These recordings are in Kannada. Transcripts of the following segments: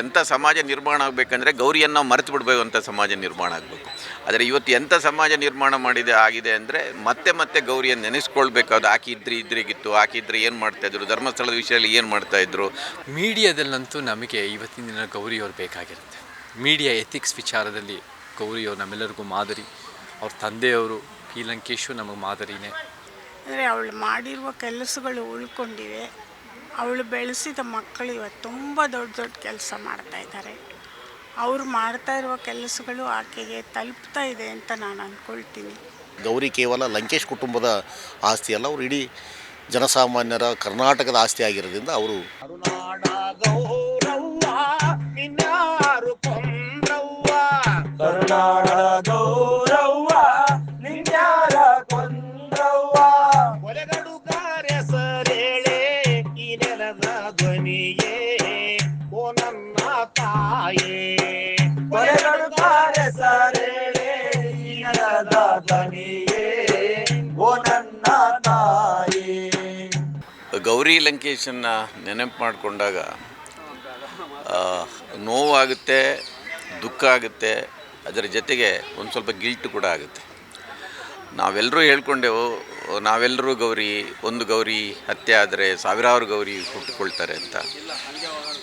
ಎಂಥ ಸಮಾಜ ನಿರ್ಮಾಣ ಆಗಬೇಕಂದ್ರೆ ಗೌರಿಯನ್ನು ನಾವು ಮರೆತು ಬಿಡಬೇಕು ಅಂತ ಸಮಾಜ ನಿರ್ಮಾಣ ಆಗಬೇಕು. ಆದರೆ ಇವತ್ತು ಎಂಥ ಸಮಾಜ ನಿರ್ಮಾಣ ಮಾಡಿದೆ ಆಗಿದೆ ಅಂದರೆ ಮತ್ತೆ ಮತ್ತೆ ಗೌರಿಯನ್ನು ನೆನೆಸ್ಕೊಳ್ಬೇಕಾದ್ರು ಆಕಿದ್ರಿ ಇದ್ರಿಗಿತ್ತು ಆಕಿದ್ರೆ ಏನು ಮಾಡ್ತಾಯಿದ್ರು ಧರ್ಮಸ್ಥಳದ ವಿಷಯದಲ್ಲಿ ಏನು ಮಾಡ್ತಾಯಿದ್ರು ಮೀಡಿಯಾದಲ್ಲಂತೂ ನಮಗೆ ಇವತ್ತಿನ ದಿನ ಗೌರಿಯವರು ಬೇಕಾಗಿರುತ್ತೆ. ಮೀಡಿಯಾ ಎಥಿಕ್ಸ್ ವಿಚಾರದಲ್ಲಿ ಗೌರಿಯವರು ನಮ್ಮೆಲ್ಲರಿಗೂ ಮಾದರಿ. ಅವ್ರ ತಂದೆಯವರು ಪಿ ಲಂಕೇಶು ನಮಗೆ ಮಾದರಿನೇ. ಅಂದರೆ ಅವಳು ಮಾಡಿರುವ ಕೆಲಸಗಳು ಉಳ್ಕೊಂಡಿವೆ. ಅವಳು ಬೆಳೆಸಿದ ಮಕ್ಕಳು ಇವತ್ತು ತುಂಬ ದೊಡ್ಡ ದೊಡ್ಡ ಕೆಲಸ ಮಾಡ್ತಾ ಇದ್ದಾರೆ. ಅವ್ರು ಮಾಡ್ತಾ ಇರುವ ಕೆಲಸಗಳು ಆಕೆಗೆ ತಲುಪ್ತಾ ಇದೆ ಅಂತ ನಾನು ಅಂದ್ಕೊಳ್ತೀನಿ ಗೌರಿ ಕೇವಲ ಲಂಕೇಶ್ ಕುಟುಂಬದ ಆಸ್ತಿ ಅಲ್ಲ ಅವರು ಇಡೀ ಜನಸಾಮಾನ್ಯರ ಕರ್ನಾಟಕದ ಆಸ್ತಿ ಆಗಿರೋದ್ರಿಂದ ಅವರು ಕರುನಾಡ ಗೌರವ್ವ. ಗೌರಿ ಲಂಕೇಶನ್ನ ನೆನಪು ಮಾಡಿಕೊಂಡಾಗ ನೋವಾಗುತ್ತೆ, ದುಃಖ ಆಗುತ್ತೆ, ಅದರ ಜೊತೆಗೆ ಒಂದು ಸ್ವಲ್ಪ ಗಿಲ್ಟ್ ಕೂಡ ಆಗುತ್ತೆ. ನಾವೆಲ್ಲರೂ ಹೇಳ್ಕೊಂಡೆವು ನಾವೆಲ್ಲರೂ ಗೌರಿ, ಒಂದು ಗೌರಿ ಹತ್ಯೆ ಆದರೆ ಸಾವಿರಾರು ಗೌರಿ ಹುಟ್ಟುಕೊಳ್ತಾರೆ ಅಂತ.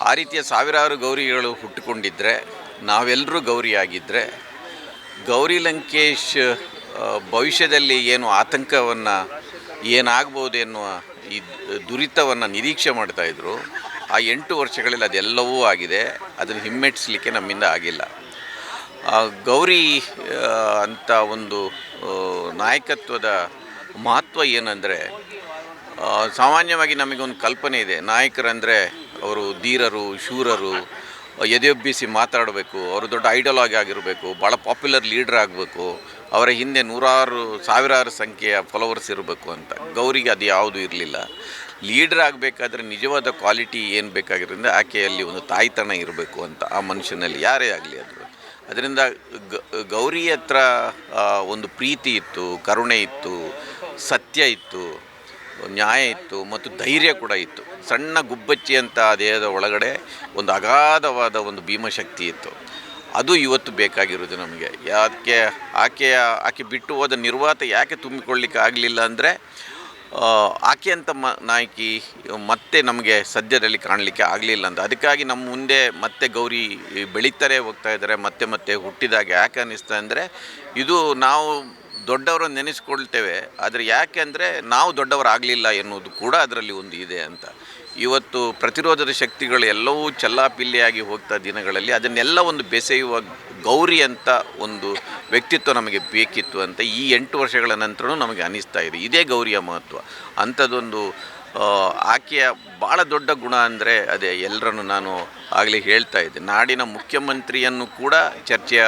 ಆ ರೀತಿಯ ಸಾವಿರಾರು ಗೌರಿಗಳು ಹುಟ್ಟುಕೊಂಡಿದ್ದರೆ ನಾವೆಲ್ಲರೂ ಗೌರಿ ಆಗಿದ್ದರೆ ಗೌರಿ ಲಂಕೇಶ್ ಭವಿಷ್ಯದಲ್ಲಿ ಏನು ಆತಂಕವನ್ನು ಏನಾಗ್ಬೋದು ಎನ್ನುವ ಈ ದುರಿತವನ್ನು ನಿರೀಕ್ಷೆ ಮಾಡ್ತಾಯಿದ್ರು ಆ ಎಂಟು ವರ್ಷಗಳಲ್ಲಿ ಅದೆಲ್ಲವೂ ಆಗಿದೆ. ಅದನ್ನು ಹಿಮ್ಮೆಟ್ಸ್ಲಿಕ್ಕೆ ನಮ್ಮಿಂದ ಆಗಿಲ್ಲ. ಗೌರಿ ಅಂತ ಒಂದು ನಾಯಕತ್ವದ ಮಹತ್ವ ಏನಂದರೆ ಸಾಮಾನ್ಯವಾಗಿ ನಮಗೊಂದು ಕಲ್ಪನೆ ಇದೆ. ನಾಯಕರಂದರೆ ಅವರು ಧೀರರು, ಶೂರರು ಎದೆಯೊಬ್ಬಿಸಿ ಮಾತಾಡಬೇಕು, ಅವರು ದೊಡ್ಡ ಐಡಲಾಗಿ ಆಗಿರಬೇಕು ಭಾಳ ಪಾಪ್ಯುಲರ್ ಲೀಡರ್ ಆಗಬೇಕು, ಅವರ ಹಿಂದೆ ನೂರಾರು, ಸಾವಿರಾರು ಸಂಖ್ಯೆಯ ಫಾಲೋವರ್ಸ್ ಇರಬೇಕು ಅಂತ. ಗೌರಿಗೆ ಅದು ಯಾವುದೂ ಇರಲಿಲ್ಲ. ಲೀಡರ್ ಆಗಬೇಕಾದ್ರೆ ನಿಜವಾದ ಕ್ವಾಲಿಟಿ ಏನು ಬೇಕಾಗಿರೋದ್ರಿಂದ ಆಕೆಯಲ್ಲಿ ಒಂದು ತಾಯ್ತನ ಇರಬೇಕು ಅಂತ ಆ ಮನುಷ್ಯನಲ್ಲಿ. ಯಾರೇ ಆಗಲಿ ಅದು ಅದರಿಂದ ಗೌರಿ ಹತ್ರ ಒಂದು ಪ್ರೀತಿ ಇತ್ತು, ಕರುಣೆ ಇತ್ತು, ಸತ್ಯ ಇತ್ತು, ನ್ಯಾಯ ಇತ್ತು, ಮತ್ತು ಧೈರ್ಯ ಕೂಡ ಇತ್ತು. ಸಣ್ಣ ಗುಬ್ಬಚ್ಚಿ ಅಂತ ದೇಹದ ಒಳಗಡೆ ಒಂದು ಅಗಾಧವಾದ ಒಂದು ಭೀಮಶಕ್ತಿ ಇತ್ತು. ಅದು ಇವತ್ತು ಬೇಕಾಗಿರೋದು ನಮಗೆ. ಯಾಕೆ ಆಕೆಯ ಆಕೆ ಬಿಟ್ಟು ಹೋದ ನಿರ್ವಾತ ಯಾಕೆ ತುಂಬಿಕೊಳ್ಳಿಕ್ಕೆ ಆಗಲಿಲ್ಲ ಅಂದರೆ ಆಕೆ ಅಂತ ಮ, ನಾಯಕಿ ಮತ್ತೆ ನಮಗೆ ಸದ್ಯದಲ್ಲಿ ಕಾಣಲಿಕ್ಕೆ ಆಗಲಿಲ್ಲ ಅಂತ. ಅದಕ್ಕಾಗಿ ನಮ್ಮ ಮುಂದೆ ಮತ್ತೆ ಗೌರಿ ಬೆಳೀತಾರೆ ಹೋಗ್ತಾ ಇದ್ದಾರೆ, ಮತ್ತೆ ಮತ್ತೆ ಹುಟ್ಟಿದಾಗ ಯಾಕೆ ಅನ್ನಿಸ್ತಾ ಅಂದರೆ, ಇದು ನಾವು ದೊಡ್ಡವರನ್ನು ನೆನೆಸ್ಕೊಳ್ತೇವೆ. ಆದರೆ ಯಾಕೆ ಅಂದರೆ ನಾವು ದೊಡ್ಡವರಾಗಲಿಲ್ಲ ಎನ್ನುವುದು ಕೂಡ ಅದರಲ್ಲಿ ಒಂದು ಇದೆ ಅಂತ. ಇವತ್ತು ಪ್ರತಿರೋಧದ ಶಕ್ತಿಗಳು ಎಲ್ಲವೂ ಚಲ್ಲಾಪಿಲ್ಲಿಯಾಗಿ ಹೋಗ್ತಾ ದಿನಗಳಲ್ಲಿ ಅದನ್ನೆಲ್ಲ ಒಂದು ಬೆಸೆಯುವ ಗೌರಿ ಅಂತ ಒಂದು ವ್ಯಕ್ತಿತ್ವ ನಮಗೆ ಬೇಕಿತ್ತು ಅಂತ ಈ ಎಂಟು ವರ್ಷಗಳ ನಂತರವೂ ನಮಗೆ ಅನಿಸ್ತಾ ಇದೆ. ಇದೇ ಗೌರಿಯ ಮಹತ್ವ. ಅಂಥದ್ದೊಂದು ಆಕೆಯ ಭಾಳ ದೊಡ್ಡ ಗುಣ ಅಂದರೆ ಅದೇ ಎಲ್ಲರನ್ನು ನಾನು ಆಗಲೇ ಹೇಳ್ತಾ ಇದ್ದೆ. ನಾಡಿನ ಮುಖ್ಯಮಂತ್ರಿಯನ್ನು ಕೂಡ ಚರ್ಚೆಯ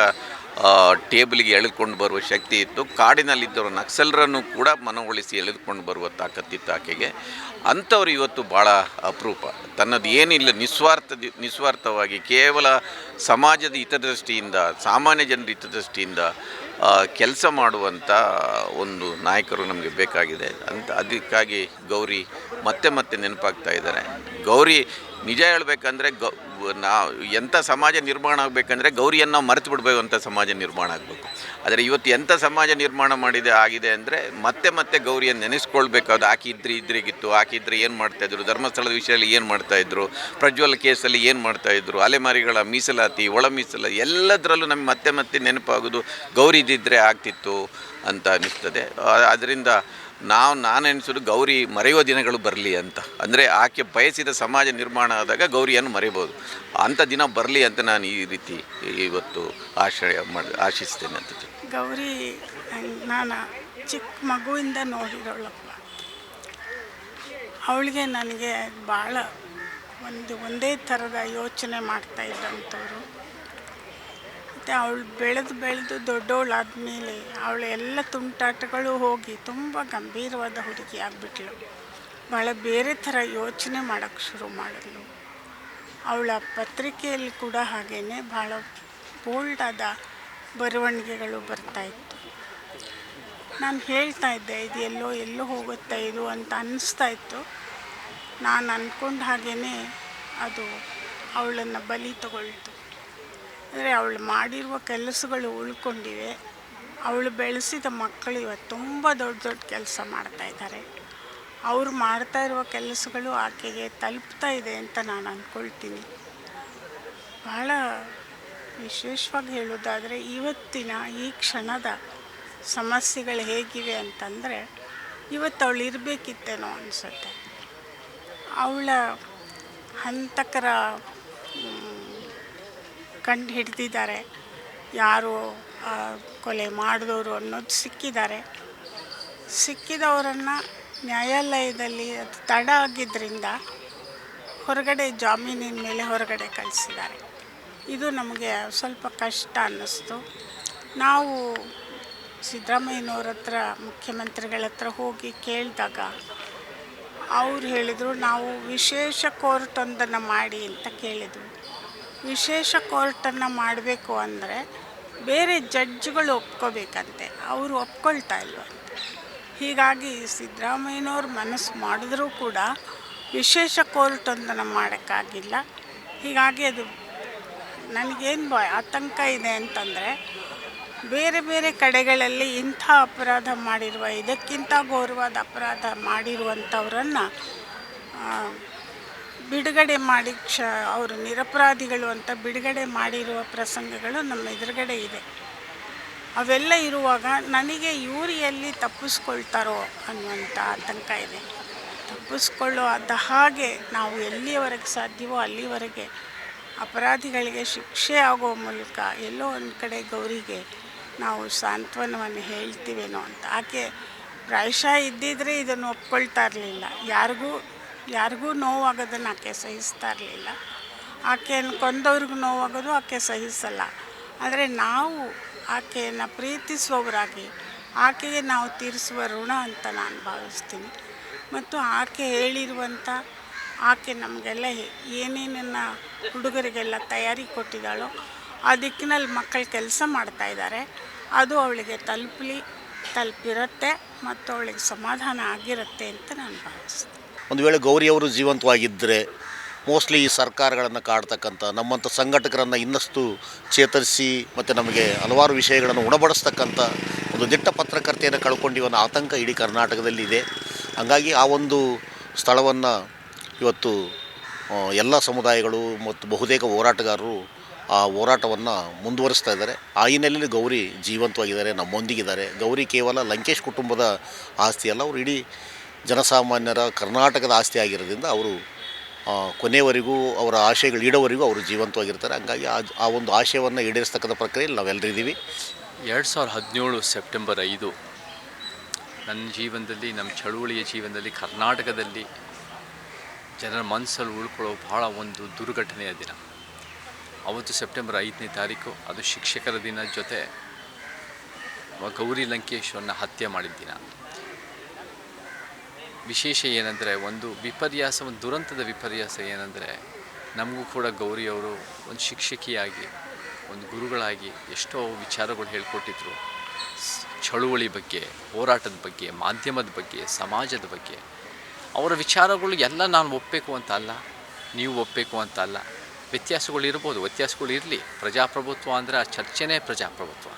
ಟೇಬಲ್ಗೆ ಎಳೆದುಕೊಂಡು ಬರುವ ಶಕ್ತಿ ಇತ್ತು. ಕಾಡಿನಲ್ಲಿದ್ದವರು ನಕ್ಸಲರನ್ನು ಕೂಡ ಮನವೊಳಿಸಿ ಎಳೆದುಕೊಂಡು ಬರುವ ತಾಕತ್ತಿತ್ತು ಆಕೆಗೆ. ಅಂಥವ್ರು ಇವತ್ತು ಭಾಳ ಅಪರೂಪ. ತನ್ನದು ಏನಿಲ್ಲ ನಿಸ್ವಾರ್ಥ ನಿಸ್ವಾರ್ಥವಾಗಿ ಕೇವಲ ಸಮಾಜದ ಹಿತದೃಷ್ಟಿಯಿಂದ, ಸಾಮಾನ್ಯ ಜನರ ಹಿತದೃಷ್ಟಿಯಿಂದ ಕೆಲಸ ಮಾಡುವಂಥ ಒಂದು ನಾಯಕರು ನಮಗೆ ಬೇಕಾಗಿದೆ ಅಂತ. ಅದಕ್ಕಾಗಿ ಗೌರಿ ಮತ್ತೆ ಮತ್ತೆ ನೆನಪಾಗ್ತಾ ಇದ್ದಾರೆ. ಗೌರಿ ನಿಜ ಹೇಳ್ಬೇಕಂದ್ರೆ ಗೌ ನಾವು ಎಂಥ ಸಮಾಜ ನಿರ್ಮಾಣ ಆಗಬೇಕಂದ್ರೆ ಗೌರಿಯನ್ನು ನಾವು ಮರೆತು ಬಿಡಬೇಕು ಅಂತ ಸಮಾಜ ನಿರ್ಮಾಣ ಆಗಬೇಕು. ಆದರೆ ಇವತ್ತು ಎಂಥ ಸಮಾಜ ನಿರ್ಮಾಣ ಮಾಡಿದೆ, ಆಗಿದೆ ಅಂದರೆ ಮತ್ತೆ ಮತ್ತೆ ಗೌರಿಯನ್ನು ನೆನೆಸ್ಕೊಳ್ಬೇಕಾದ ಆಕೆ ಇದ್ರೆ ಇದ್ರಿಗಿತ್ತು ಆಕಿದ್ರೆ ಏನು ಮಾಡ್ತಾಯಿದ್ರು ಧರ್ಮಸ್ಥಳದ ವಿಷಯದಲ್ಲಿ ಏನು ಮಾಡ್ತಾಯಿದ್ರು ಪ್ರಜ್ವಲ್ ಕೇಸಲ್ಲಿ ಏನು ಮಾಡ್ತಾಯಿದ್ರು ಅಲೆಮಾರಿಗಳ ಮೀಸಲಾತಿ, ಒಳ ಮೀಸಲಾತಿ ಎಲ್ಲದರಲ್ಲೂ ನಮಗೆ ಮತ್ತೆ ಮತ್ತೆ ನೆನಪಾಗೋದು ಗೌರಿ ಇದ್ದಿದ್ರೆ ಆಗ್ತಿತ್ತು ಅಂತ ಅನ್ನಿಸ್ತದೆ. ಅದರಿಂದ ನಾವು ನಾನು ಎನಿಸೋದು ಗೌರಿ ಮರೆಯುವ ದಿನಗಳು ಬರಲಿ ಅಂತ. ಅಂದರೆ ಆಕೆ ಬಯಸಿದ ಸಮಾಜ ನಿರ್ಮಾಣ ಆದಾಗ ಗೌರಿಯನ್ನು ಮರೆಯಬಹುದು. ಅಂಥ ದಿನ ಬರಲಿ ಅಂತ ನಾನು ಈ ರೀತಿ ಇವತ್ತು ಆಶ್ರಯ ಮಾಡಿ, ಆಶಿಸ್ತೇನೆ ಅಂತ ಗೌರಿ, ನಾನು ಚಿಕ್ಕ ಮಗುವಿಂದ ನೋಡಿದವಳಪ್ಪ ಅವಳಿಗೆ ನನಗೆ ಭಾಳ ಒಂದು, ಒಂದೇ ಥರದ ಯೋಚನೆ ಮಾಡ್ತಾ ಇದ್ದಂಥವ್ರು. ಮತ್ತು ಅವಳು ಬೆಳೆದು ಬೆಳೆದು ದೊಡ್ಡವಳಾದ್ಮೇಲೆ ಅವಳ ಎಲ್ಲ ತುಂಟಾಟಗಳು ಹೋಗಿ ತುಂಬ ಗಂಭೀರವಾದ ಹುಡುಗಿ ಆಗಿಬಿಟ್ಲು. ಭಾಳ ಬೇರೆ ಥರ ಯೋಚನೆ ಮಾಡೋಕ್ಕೆ ಶುರು ಮಾಡಿದ್ಲು. ಅವಳ ಪತ್ರಿಕೆಯಲ್ಲಿ ಕೂಡ ಹಾಗೇ ಭಾಳ ಬೋಲ್ಡಾದ ಬರವಣಿಗೆಗಳು ಬರ್ತಾಯಿತ್ತು ನಾನು ಹೇಳ್ತಾ ಇದ್ದೆ, ಇದು ಎಲ್ಲೋ ಎಲ್ಲೋ ಹೋಗುತ್ತೆ ಇದು ಅಂತ ಅನ್ನಿಸ್ತಾ ಇತ್ತು. ನಾನು ಅಂದ್ಕೊಂಡು ಹಾಗೇ ಅದು ಅವಳನ್ನು ಬಲಿ ತಗೊಳ್ತು. ಅಂದರೆ ಅವಳು ಮಾಡಿರುವ ಕೆಲಸಗಳು ಉಳ್ಕೊಂಡಿವೆ. ಅವಳು ಬೆಳೆಸಿದ ಮಕ್ಕಳು ಇವತ್ತು ತುಂಬ ದೊಡ್ಡ ದೊಡ್ಡ ಕೆಲಸ ಮಾಡ್ತಾಯಿದ್ದಾರೆ ಅವ್ರು ಮಾಡ್ತಾ ಇರುವ ಕೆಲಸಗಳು ಆಕೆಗೆ ತಲುಪ್ತಾ ಇದೆ ಅಂತ ನಾನು ಅಂದ್ಕೊಳ್ತೀನಿ. ಬಹಳ ವಿಶೇಷವಾಗಿ ಹೇಳೋದಾದರೆ ಇವತ್ತಿನ ಈ ಕ್ಷಣದ ಸಮಸ್ಯೆಗಳು ಹೇಗಿವೆ ಅಂತಂದರೆ ಇವತ್ತು ಅವಳು ಇರಬೇಕಿತ್ತೇನೋ ಅನಿಸುತ್ತೆ. ಅವಳ ಹಂತಕರ ಕಂಡು ಹಿಡ್ದಿದ್ದಾರೆ. ಯಾರು ಕೊಲೆ ಮಾಡಿದವರು ಅನ್ನೋದು ಸಿಕ್ಕಿದ್ದಾರೆ. ಸಿಕ್ಕಿದವರನ್ನು ನ್ಯಾಯಾಲಯದಲ್ಲಿ ಅದು ತಡ ಆಗಿದ್ದರಿಂದ ಹೊರಗಡೆ ಜಾಮೀನಿನ ಮೇಲೆ ಹೊರಗಡೆ ಕಳಿಸಿದ್ದಾರೆ. ಇದು ನಮಗೆ ಸ್ವಲ್ಪ ಕಷ್ಟ ಅನ್ನಿಸ್ತು. ನಾವು ಸಿದ್ದರಾಮಯ್ಯನವ್ರ ಹತ್ರ, ಮುಖ್ಯಮಂತ್ರಿಗಳ ಹತ್ರ ಹೋಗಿ ಕೇಳಿದಾಗ ಅವ್ರು ಹೇಳಿದರು, ನಾವು ವಿಶೇಷ ಕೋರ್ಟ್ ಒಂದನ್ನು ಮಾಡಿ ಅಂತ ಕೇಳಿದರು ವಿಶೇಷ ಕೋರ್ಟನ್ನು ಮಾಡಬೇಕು ಅಂದರೆ ಬೇರೆ ಜಡ್ಜ್ಗಳು ಒಪ್ಕೋಬೇಕಂತೆ. ಅವರು ಒಪ್ಕೊಳ್ತಾ ಇಲ್ವಂತೆ. ಹೀಗಾಗಿ ಸಿದ್ದರಾಮಯ್ಯನವ್ರು ಮನಸ್ಸು ಮಾಡಿದ್ರೂ ಕೂಡ ವಿಶೇಷ ಕೋರ್ಟ್ ಒಂದನ್ನು ಮಾಡೋಕ್ಕಾಗಿಲ್ಲ. ಹೀಗಾಗಿ ಅದು ನನಗೇನು ಭಯ, ಆತಂಕ ಇದೆ ಅಂತಂದರೆ ಬೇರೆ ಬೇರೆ ಕಡೆಗಳಲ್ಲಿ ಇಂಥ ಅಪರಾಧ ಮಾಡಿರುವ, ಇದಕ್ಕಿಂತ ಘೋರವಾದ ಅಪರಾಧ ಮಾಡಿರುವಂಥವ್ರನ್ನು ಬಿಡುಗಡೆ ಮಾಡಿ ಕ್ಷ, ಅವರು ನಿರಪರಾಧಿಗಳು ಅಂತ ಬಿಡುಗಡೆ ಮಾಡಿರುವ ಪ್ರಸಂಗಗಳು ನಮ್ಮ ಎದುರುಗಡೆ ಇದೆ. ಅವೆಲ್ಲ ಇರುವಾಗ ನನಗೆ ಇವರು ತಪ್ಪಿಸ್ಕೊಳ್ತಾರೋ ಅನ್ನುವಂಥ ಆತಂಕ ಇದೆ. ತಪ್ಪಿಸ್ಕೊಳ್ಳೋ ಅದ ಹಾಗೆ ನಾವು ಎಲ್ಲಿಯವರೆಗೆ ಸಾಧ್ಯವೋ ಅಲ್ಲಿವರೆಗೆ ಅಪರಾಧಿಗಳಿಗೆ ಶಿಕ್ಷೆ ಆಗೋ ಮೂಲಕ ಎಲ್ಲೋ ಒಂದು ಕಡೆ ಗೌರಿಗೆ ನಾವು ಸಾಂತ್ವನವನ್ನು ಹೇಳ್ತೀವೇನೋ ಅಂತ. ಆಕೆ ಪ್ರಾಯಶಃ ಇದ್ದಿದ್ರೆ ಇದನ್ನು ಒಪ್ಕೊಳ್ತಾ ಇರಲಿಲ್ಲ. ಯಾರಿಗೂ ಯಾರಿಗೂ ನೋವಾಗೋದನ್ನು ಆಕೆ ಸಹಿಸ್ತಾ ಇರಲಿಲ್ಲ. ಆಕೆಯನ್ನು ಕೊಂದವ್ರಿಗೂ ನೋವಾಗೋದು, ಆಕೆ ಸಹಿಸಲ್ಲ. ಆದರೆ ನಾವು ಆಕೆಯನ್ನು ಪ್ರೀತಿಸುವವರಾಗಿ, ಆಕೆಗೆ ನಾವು ತೀರಿಸುವ ಋಣ ಅಂತ ನಾನು ಭಾವಿಸ್ತೀನಿ. ಮತ್ತು ಆಕೆ ಹೇಳಿರುವಂಥ ಆಕೆ ನಮಗೆಲ್ಲ ಏನೇನನ್ನು ಹುಡುಗರಿಗೆಲ್ಲ ತಯಾರಿ ಕೊಟ್ಟಿದ್ದಾಳೋ, ಆ ದಿಕ್ಕಿನಲ್ಲಿ ಮಕ್ಕಳು ಕೆಲಸ ಮಾಡ್ತಾಯಿದ್ದಾರೆ ಅದು ಅವಳಿಗೆ ತಲುಪಲಿ, ತಲುಪಿರುತ್ತೆ ಮತ್ತು ಅವಳಿಗೆ ಸಮಾಧಾನ ಆಗಿರುತ್ತೆ ಅಂತ ನಾನು ಭಾವಿಸ್ತೀನಿ. ಒಂದು ವೇಳೆ ಗೌರಿಯವರು ಜೀವಂತವಾಗಿದ್ದರೆ ಮೋಸ್ಟ್ಲಿ ಈ ಸರ್ಕಾರಗಳನ್ನು ಕಾಡ್ತಕ್ಕಂಥ, ನಮ್ಮಂಥ ಸಂಘಟಕರನ್ನು ಇನ್ನಷ್ಟು ಚೇತರಿಸಿ, ಮತ್ತು ನಮಗೆ ಹಲವಾರು ವಿಷಯಗಳನ್ನು ಉಣಬಡಿಸ್ತಕ್ಕಂಥ ಒಂದು ದಿಟ್ಟ ಪತ್ರಕರ್ತೆಯನ್ನು ಒಂದು ಆತಂಕ ಇಡೀ ಕರ್ನಾಟಕದಲ್ಲಿ ಇದೆ. ಹಾಗಾಗಿ ಆ ಒಂದು ಸ್ಥಳವನ್ನು ಇವತ್ತು ಎಲ್ಲ ಸಮುದಾಯಗಳು ಮತ್ತು ಬಹುತೇಕ ಹೋರಾಟಗಾರರು ಆ ಹೋರಾಟವನ್ನು ಮುಂದುವರಿಸ್ತಾ ಇದ್ದಾರೆ. ಆ ಹಿನ್ನೆಲೆಯಲ್ಲಿ ಗೌರಿ ಜೀವಂತವಾಗಿದ್ದಾರೆ, ನಮ್ಮೊಂದಿಗಿದ್ದಾರೆ. ಗೌರಿ ಕೇವಲ ಲಂಕೇಶ್ ಕುಟುಂಬದ ಆಸ್ತಿಯಲ್ಲ ಅವರು ಇಡೀ ಜನಸಾಮಾನ್ಯರ ಕರ್ನಾಟಕದ ಆಸ್ತಿ ಆಗಿರೋದ್ರಿಂದ ಅವರು ಕೊನೆಯವರೆಗೂ ಅವರ ಆಶಯಗಳು ಈಡೋವರೆಗೂ ಅವರು ಜೀವಂತವಾಗಿರ್ತಾರೆ. ಹಂಗಾಗಿ ಆ ಆ ಒಂದು ಆಶಯವನ್ನು ಈಡೇರಿಸ್ತಕ್ಕಂಥ ಪ್ರಕ್ರಿಯೆಯಲ್ಲಿ ನಾವೆಲ್ಲರಿದ್ದೀವಿ ಎರಡು ಸಾವಿರದ ಹದಿನೇಳು ಸೆಪ್ಟೆಂಬರ್ ಐದು ನನ್ನ ಜೀವನದಲ್ಲಿ ನಮ್ಮ ಚಳುವಳಿಯ ಜೀವನದಲ್ಲಿ, ಕರ್ನಾಟಕದಲ್ಲಿ ಜನರ ಮನಸ್ಸಲ್ಲಿ ಉಳ್ಕೊಳ್ಳೋ ಭಾಳ ಒಂದು ದುರ್ಘಟನೆಯ ದಿನ. ಅವತ್ತು ಸೆಪ್ಟೆಂಬರ್ ಐದನೇ ತಾರೀಕು, ಅದು ಶಿಕ್ಷಕರ ದಿನ ಜೊತೆ, ಗೌರಿ ಲಂಕೇಶ್ವರನ ಹತ್ಯೆ ಮಾಡಿದ ದಿನ. ವಿಶೇಷ ಏನಂದರೆ, ಒಂದು ವಿಪರ್ಯಾಸ ಒಂದು ದುರಂತದ ವಿಪರ್ಯಾಸ ಏನಂದರೆ, ನಮಗೂ ಕೂಡ ಗೌರಿಯವರು ಒಂದು ಶಿಕ್ಷಕಿಯಾಗಿ, ಒಂದು ಗುರುಗಳಾಗಿ ಎಷ್ಟೋ ವಿಚಾರಗಳು ಹೇಳ್ಕೊಟ್ಟಿದ್ರು. ಚಳುವಳಿ ಬಗ್ಗೆ, ಹೋರಾಟದ ಬಗ್ಗೆ, ಮಾಧ್ಯಮದ ಬಗ್ಗೆ, ಸಮಾಜದ ಬಗ್ಗೆ. ಅವರ ವಿಚಾರಗಳು ಎಲ್ಲ ನಾನು ಒಪ್ಪಬೇಕು ಅಂತ ಅಲ್ಲ, ನೀವು ಒಪ್ಪಬೇಕು ಅಂತ ಅಲ್ಲ. ವ್ಯತ್ಯಾಸಗಳು ಇರ್ಬೋದು, ವ್ಯತ್ಯಾಸಗಳು ಇರಲಿ. ಪ್ರಜಾಪ್ರಭುತ್ವ ಅಂದರೆ ಆ ಚರ್ಚೆನೇ ಪ್ರಜಾಪ್ರಭುತ್ವ.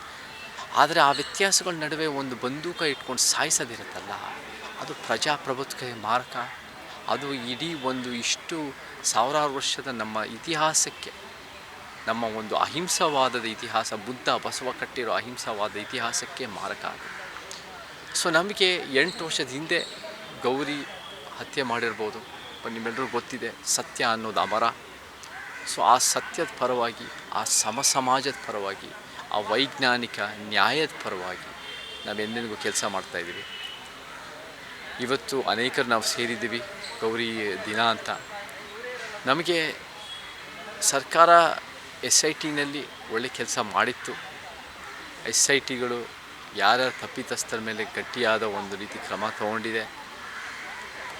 ಆದರೆ ಆ ವ್ಯತ್ಯಾಸಗಳ ನಡುವೆ ಒಂದು ಬಂದೂಕ ಇಟ್ಕೊಂಡು ಸಾಯಿಸೋದಿರುತ್ತಲ್ಲ. ಅದು ಪ್ರಜಾಪ್ರಭುತ್ವಕ್ಕೆ ಮಾರಕ. ಅದು ಇಡೀ ಒಂದು ಇಷ್ಟು ಸಾವಿರಾರು ವರ್ಷದ ನಮ್ಮ ಇತಿಹಾಸಕ್ಕೆ, ನಮ್ಮ ಒಂದು ಅಹಿಂಸವಾದದ ಇತಿಹಾಸ, ಬುದ್ಧ ಬಸವ ಕಟ್ಟಿರೋ ಅಹಿಂಸವಾದ ಇತಿಹಾಸಕ್ಕೆ ಮಾರಕ ಅದು. ಸೊ ನಮಗೆ ಎಂಟು ವರ್ಷದ ಹಿಂದೆ ಗೌರಿ ಹತ್ಯೆ ಮಾಡಿರ್ಬೋದು. ಬಟ್ ನಿಮ್ಮೆಲ್ಲರಿಗೂ ಗೊತ್ತಿದೆ, ಸತ್ಯ ಅನ್ನೋದು ಅಮರ. ಸೊ, ಆ ಸತ್ಯದ ಪರವಾಗಿ, ಆ ಸಮ ಸಮಾಜದ ಪರವಾಗಿ, ಆ ವೈಜ್ಞಾನಿಕ ನ್ಯಾಯದ ಪರವಾಗಿ ನಾವು ಎಂದೆಂದಿಗೂ ಕೆಲಸ ಮಾಡ್ತಾಯಿದ್ದೀವಿ ಇವತ್ತು ಅನೇಕರು ನಾವು ಸೇರಿದ್ದೀವಿ. ಗೌರಿ ದಿನ ಅಂತ. ನಮಗೆ ಸರ್ಕಾರ ಎಸ್ ಐ ಟಿನಲ್ಲಿ ಒಳ್ಳೆ ಕೆಲಸ ಮಾಡಿತ್ತು. ಎಸ್ ಐ ಟಿಗಳು ಯಾರ್ಯಾರು ತಪ್ಪಿತಸ್ಥರ ಮೇಲೆ ಗಟ್ಟಿಯಾದ ಒಂದು ರೀತಿ ಕ್ರಮ ತಗೊಂಡಿದೆ.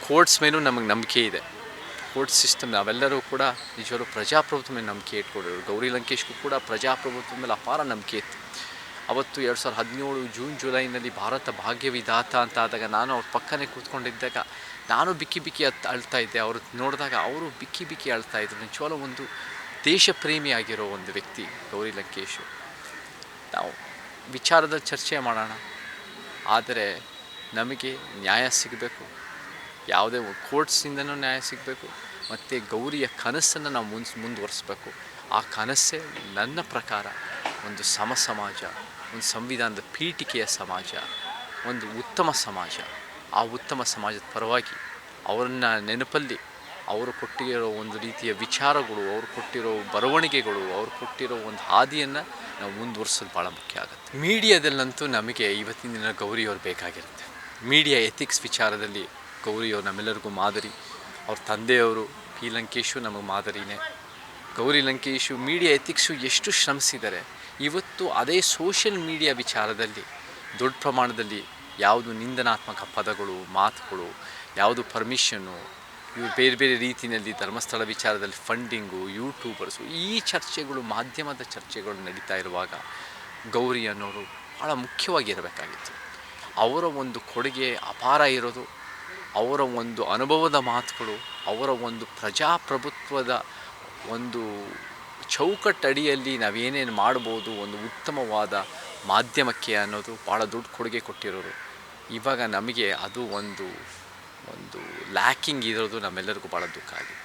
ಕೋರ್ಟ್ಸ್ ಮೇಲೂ ನಮಗೆ ನಂಬಿಕೆ ಇದೆ. ಕೋರ್ಟ್ ಸಿಸ್ಟಮ್ ನಾವೆಲ್ಲರೂ ಕೂಡ ನಿಜವಾಗ್ಲೂ ಪ್ರಜಾಪ್ರಭುತ್ವ ಮೇಲೆ ನಂಬಿಕೆ ಇಟ್ಕೊಂಡಿರೋರು ಗೌರಿ ಲಂಕೇಶ್ಗೂ ಕೂಡ ಪ್ರಜಾಪ್ರಭುತ್ವದ ಮೇಲೆ ಅಪಾರ ನಂಬಿಕೆ ಇತ್ತು. ಅವತ್ತು ಎರಡು ಸಾವಿರದ ಹದಿನೇಳು ಜೂನ್, ಜುಲೈನಲ್ಲಿ ಭಾರತ ಭಾಗ್ಯವಿದಾತ ಅಂತ ಆದಾಗ ನಾನು ಅವ್ರ ಪಕ್ಕನೇ ಕೂತ್ಕೊಂಡಿದ್ದಾಗ ನಾನು ಬಿಕ್ಕಿ ಬಿಕ್ಕಿ ಅತ್ ಅಳ್ತಾ ಇದ್ದೆ. ಅವರು ನೋಡಿದಾಗ ಅವರು ಬಿಕ್ಕಿ ಬಿಕ್ಕಿ ಅಳ್ತಾ ಇದ್ರು. ನಿಜವಾಗ್ಲೂ ಒಂದು ದೇಶ ಪ್ರೇಮಿ ಆಗಿರೋ ಒಂದು ವ್ಯಕ್ತಿ ಗೌರಿ ಲಂಕೇಶು. ನಾವು ವಿಚಾರದಲ್ಲಿ ಚರ್ಚೆ ಮಾಡೋಣ. ಆದರೆ ನಮಗೆ ನ್ಯಾಯ ಸಿಗಬೇಕು. ಯಾವುದೇ ಕೋರ್ಟ್ಸಿಂದನೂ ನ್ಯಾಯ ಸಿಗಬೇಕು. ಮತ್ತು ಗೌರಿಯ ಕನಸನ್ನು ನಾವು ಮುನ್ಸ್ ಮುಂದುವರಿಸ್ಬೇಕು. ಆ ಕನಸೇ ನನ್ನ ಪ್ರಕಾರ ಒಂದು ಸಮ ಸಮಾಜ. ಒಂದು ಸಂವಿಧಾನದ ಪೀಠಿಕೆಯ ಸಮಾಜ, ಒಂದು ಉತ್ತಮ ಸಮಾಜ. ಆ ಉತ್ತಮ ಸಮಾಜದ ಪರವಾಗಿ ಅವರನ್ನು ನೆನಪಲ್ಲಿ ಅವರು ಕೊಟ್ಟಿರೋ ಒಂದು ರೀತಿಯ ವಿಚಾರಗಳು, ಅವರು ಕೊಟ್ಟಿರೋ ಬರವಣಿಗೆಗಳು, ಅವರು ಕೊಟ್ಟಿರೋ ಒಂದು ಹಾದಿಯನ್ನು ನಾವು ಮುಂದುವರ್ಸೋದು ಭಾಳ ಮುಖ್ಯ ಆಗುತ್ತೆ. ಮೀಡಿಯಾದಲ್ಲಂತೂ ನಮಗೆ ಇವತ್ತಿನ ದಿನ ಗೌರಿಯವರು ಬೇಕಾಗಿರುತ್ತೆ. ಮೀಡಿಯಾ ಎಥಿಕ್ಸ್ ವಿಚಾರದಲ್ಲಿ ಗೌರಿಯವರು ನಮ್ಮೆಲ್ಲರಿಗೂ ಮಾದರಿ. ಅವ್ರ ತಂದೆಯವರು ಪಿ ಲಂಕೇಶು ನಮಗೆ ಮಾದರಿನೇ. ಗೌರಿ ಲಂಕೇಶು ಮೀಡಿಯಾ ಎಥಿಕ್ಸು ಎಷ್ಟು ಶ್ರಮಿಸಿದ್ದಾರೆ. ಇವತ್ತು ಅದೇ ಸೋಷಿಯಲ್ ಮೀಡಿಯಾ ವಿಚಾರದಲ್ಲಿ, ದೊಡ್ಡ ಪ್ರಮಾಣದಲ್ಲಿ ಯಾವುದು ನಿಂದನಾತ್ಮಕ ಪದಗಳು, ಮಾತುಗಳು, ಯಾವುದು ಪರ್ಮಿಷನ್ನು ಇವು ಬೇರೆ ಬೇರೆ ರೀತಿಯಲ್ಲಿ ಧರ್ಮಸ್ಥಳ ವಿಚಾರದಲ್ಲಿ ಫಂಡಿಂಗು ಯೂಟ್ಯೂಬರ್ಸು ಈ ಚರ್ಚೆಗಳು ಮಾಧ್ಯಮದ ಚರ್ಚೆಗಳು ನಡೀತಾ ಇರುವಾಗ ಗೌರಿ ಅನ್ನೋರು ಭಾಳ ಮುಖ್ಯವಾಗಿರಬೇಕಾಗಿತ್ತು ಅವರ ಒಂದು ಕೊಡುಗೆ ಅಪಾರ ಇರೋದು, ಅವರ ಒಂದು ಅನುಭವದ ಮಾತುಗಳು, ಅವರ ಒಂದು ಪ್ರಜಾಪ್ರಭುತ್ವದ ಒಂದು ಚೌಕಟ್ಟಡಿಯಲ್ಲಿ ನಾವೇನೇನು ಮಾಡ್ಬೋದು, ಒಂದು ಉತ್ತಮವಾದ ಮಾಧ್ಯಮಕ್ಕೆ ಅನ್ನೋದು ಭಾಳ ದುಡ್ಡು ಕೊಡುಗೆ ಕೊಟ್ಟಿರೋರು. ಇವಾಗ ನಮಗೆ ಅದು ಒಂದು ಒಂದು ಲ್ಯಾಕಿಂಗ್ ಇರೋದು ನಮ್ಮೆಲ್ಲರಿಗೂ ಭಾಳ ದುಃಖ ಆಗಿದೆ.